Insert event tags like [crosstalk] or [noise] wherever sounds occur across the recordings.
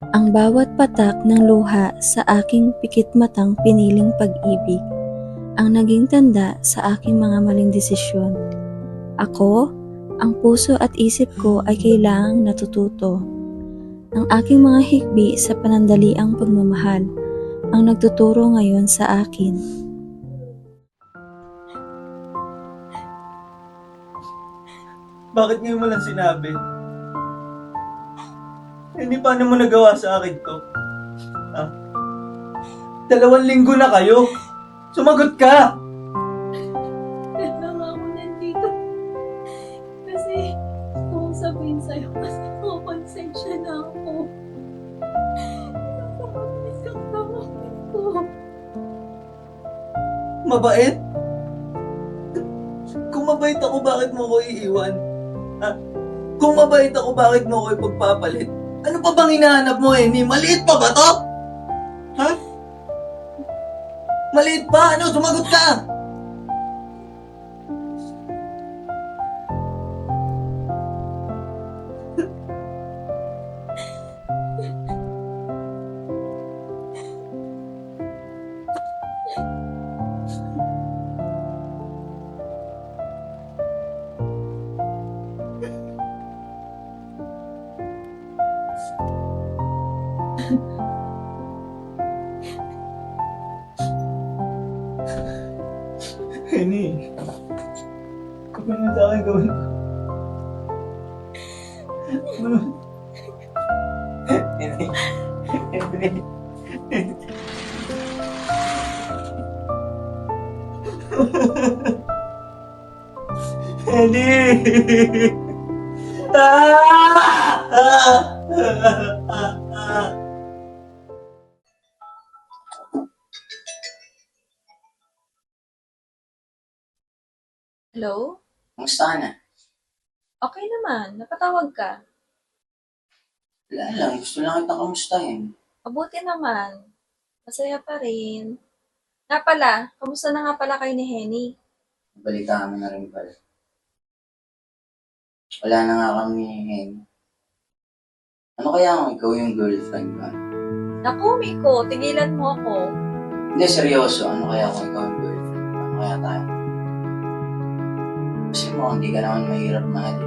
Ang bawat patak ng luha sa aking pikit matang piniling pag-ibig ang naging tanda sa aking mga maling desisyon. Ako, ang puso at isip ko ay kailangang natututo. Ang aking mga hikbi sa panandaliang pagmamahal ang nagtuturo ngayon sa akin. Bakit ngayon mo lang sinabi? Hindi paano mo nagawa sa akin to? Ha? Dalawang linggo na kayo. Sumagot ka! Kaya lang ako nandito. Kasi, kung sabihin sa'yo, kasi nakakonsensya na ako. Nakakamiss ang pamangkin ko. Mabait? Kung mabait ako, bakit mo ko iiwan? Ha? Kung mabait ako, bakit mo ko ipagpapalit? Ano pa bang hinahanap mo, Eni? Maliit pa ba to? Ha? Maliit pa? Ano? Sumagot ka! Eni, kapag mo sa akin gawin ko. Ano? Eni. Eni! Ah! Hello? Kumusta ka na? Okay naman, napatawag ka. Wala lang, gusto lang kita kamustahin. Mabuti naman. Masaya pa rin. Nga pala, kamusta na nga pala kayo ni Henny? Balitaan mo na rin pala. Wala na nga kami hen. Ano kaya kung ikaw yung girlfriend ko? Naku, Miko, tigilan mo ako. Hindi, seryoso. Ano kaya kung ikaw yung girlfriend ko? Ano kaya tayo? Kasi mo, hindi ka naman mahirap mahalin.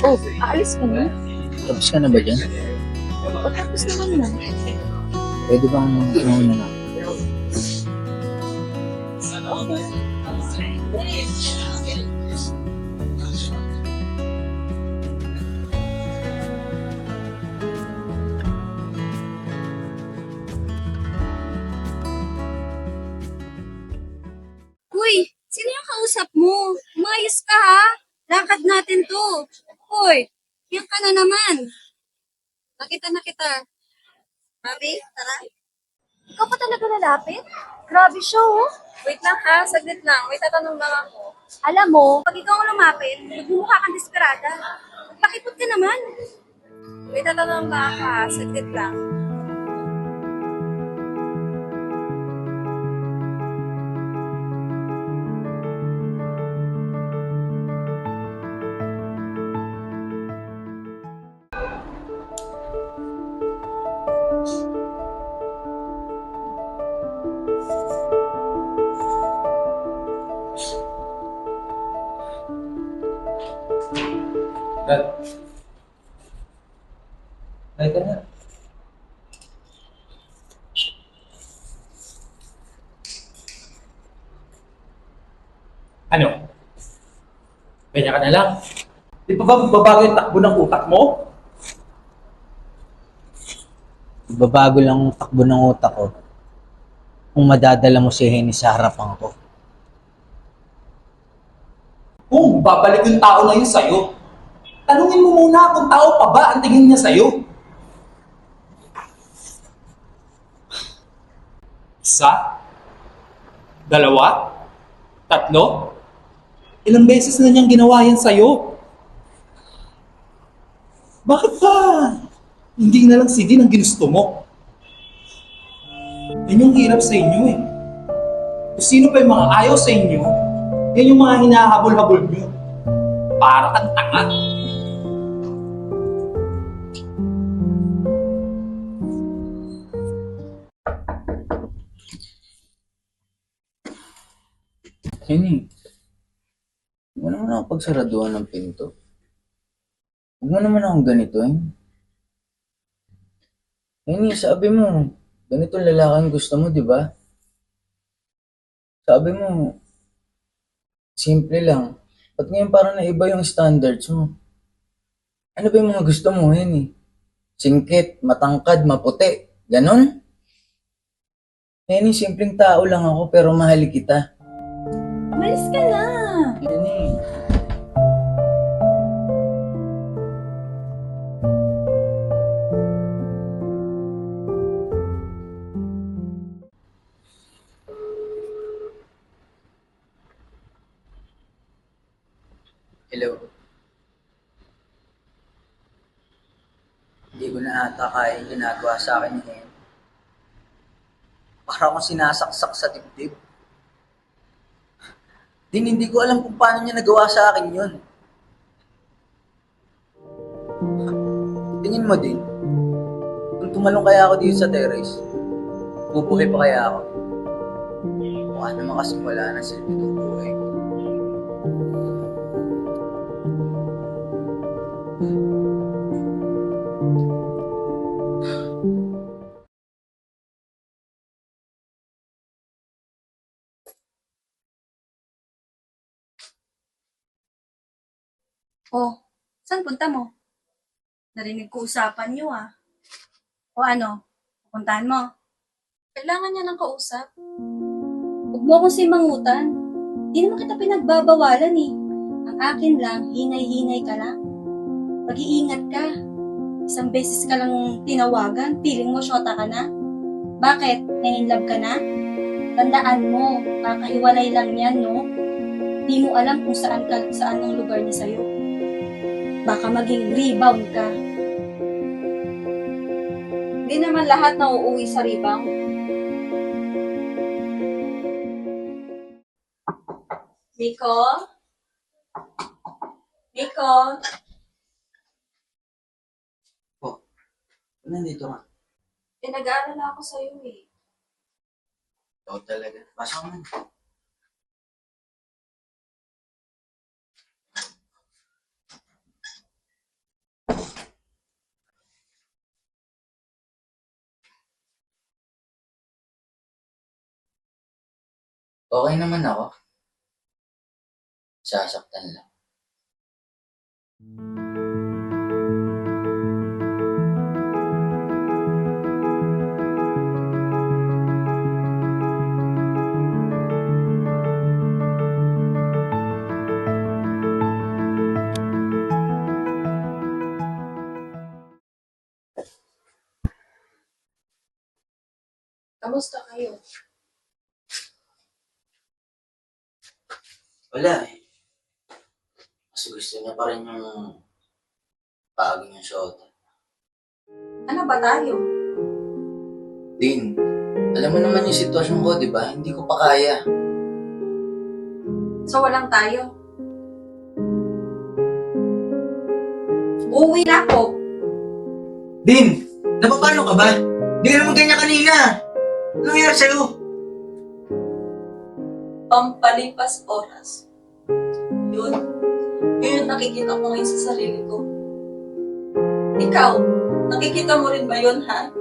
Oh, aalis ka na? Tapos ka na ba dyan? O tapos naman na. Pwede bang mauna na? Uy, Lakad natin to. Uy, yan ka na naman. Nakita na kita. Mami, tara. Ikaw pa talaga lalapit? Grabe siya, oh. Wait lang ha, saglit lang. May tatanong lang ako. Alam mo, pag ikaw ang lumapit, magmumukha kang desperada. Pakipot ka naman. May tatanong lang ako ha, saglit lang. Dad. Ay ka na. Ano? Kanya ka na lang. Di pa ba magbabago yung takbo ng utak mo? Babago lang ang takbo ng utak ko. Kung madadala mo si Henny sa harapan ko. Kung babalik yung tao na yun sa'yo, tanungin mo muna kung tao pa ba ang tingin niya sa'yo. Isa? Dalawa? Tatlo? Ilang beses na niyang ginawa yan sa'yo. Bakit ba hindi na lang si Dean ang ginusto mo? Yan yung hirap sa inyo eh. Kung sino pa yung mga ayaw sa inyo, yan yung mga hinahabol-habol nyo. Para kang tanga. Henny, huwag mo naman ako pagsaraduhan ng pinto. Huwag mo naman akong ganito, eh. Henny, sabi mo, ganito lalaki ang gusto mo, di ba? Sabi mo, simple lang. Ba't ngayon parang naiba yung standards mo? Ano ba yung mga gusto mo, Henny? Singkit, matangkad, maputi. Ganon? Henny, simpleng tao lang ako pero mahal kita. Umalis ka na. Henny. Hello. Hindi ko na ata kaya ginagawa sa akin Hen. Para akong sinasaksak sa dibdib. Din hindi ko alam kung paano niya nagawa sa akin yun. Tingin mo din, kung tumalong kaya ako dito sa terrace, bubuhay pa kaya ako? Mukha naman kasi wala na itong buhay ko. Oh, saan punta mo? Narinig ko usapan niyo ah. O ano, pupuntahan mo? Kailangan niya ng kausap. Huwag mo akong simangutan. Di naman kita pinagbabawalan eh. Ang akin lang, hinay-hinay ka lang. Mag-iingat ka. Isang beses ka lang tinawagan, feeling mo syota ka na? Bakit? Nainlove ka na? Tandaan mo, kakahiwalay lang yan, no? Di mo alam kung saan ka, saan ang lugar niya sa'yo. Baka maging rebound ka. Di naman lahat na uuwi sa rebound. Miko? Miko? Nandito ka. Eh, nag-aalala ako sa'yo eh. Ikaw talaga. Pasok mo. Okay naman ako. Sasaktan lang. Kamusta kayo? Wala eh. Mas gusto niya pa rin yung bago niyang shota. Ano ba tayo? Din, alam mo naman yung sitwasyon ko, di ba? Hindi ko pa kaya. So, walang tayo. Uuwi na ako. Din, napapano ka ba? Di ka naman ganyan kanina. Ano nangyari sa'yo? Pampalipas oras. Yun. Yun yung nakikita ko ngayon sa sarili ko. Ikaw, nakikita mo rin ba yun, ha?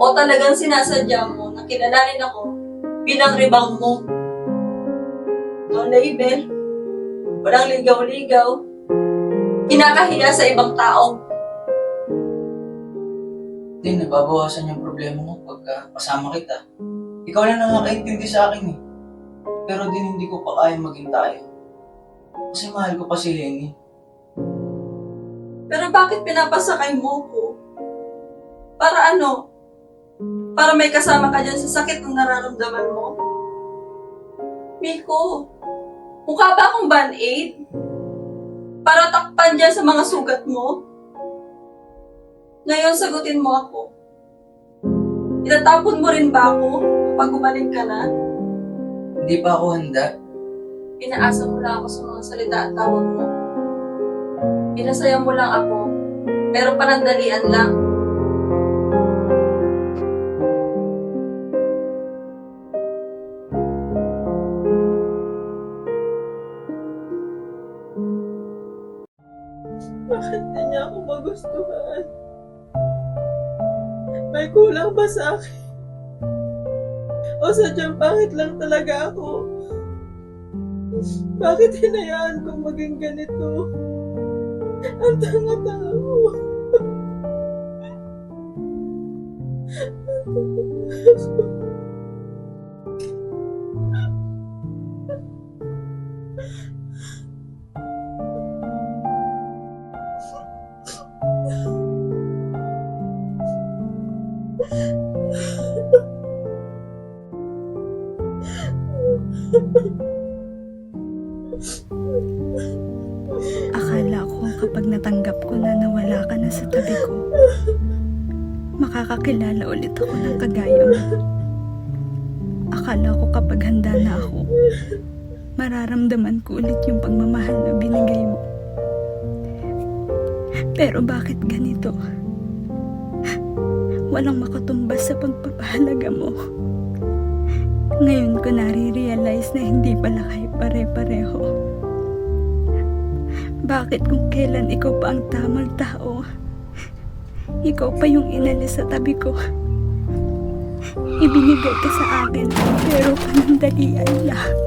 O talagang sinasadya mo na kilalanin ako bilang rebound mo? No label, walang ligaw-ligaw, kinakahiya sa ibang tao. Din, nababawasan yung problema mo pagka kasama kita. Ikaw lang nakakaintindi sa akin eh. Pero din hindi ko pa kaya maging tayo. Kasi mahal ko pa si Lenny. Pero bakit pinapasakay mo ko? Para ano? Para may kasama ka dyan sa sakit ng nararamdaman mo? Miko, mukha ba akong band-aid? Para takpan dyan sa mga sugat mo? Ngayon, sagutin mo ako. Itatapon mo rin ba ako kapag bumalik ka na? Hindi pa ako handa. Inaasa mo lang ako sa mga salita at tawag mo. Pinasaya mo lang ako, pero panandalian lang. Bakit di niya ako magustuhan? May kulang ba sa akin? O sadyang pangit lang talaga ako? Bakit hinayaan kong maging ganito? Ang tanga-tanga ko. [laughs] Akala ko kapag natanggap ko na nawala ka na sa tabi ko, makakakilala ulit ako ng kagaya mo. Akala ko kapag handa na ako, mararamdaman ko ulit yung pagmamahal na binigay mo. Pero bakit ganito? Walang makatumbas sa pagpapahalaga mo. Ngayon ko nare-realize na hindi pala kayo pare-pareho. Bakit kung kailan ikaw pa ang tamang tao? Ikaw pa yung inalis sa tabi ko. Ibinigay ka sa akin, pero panandalian lang.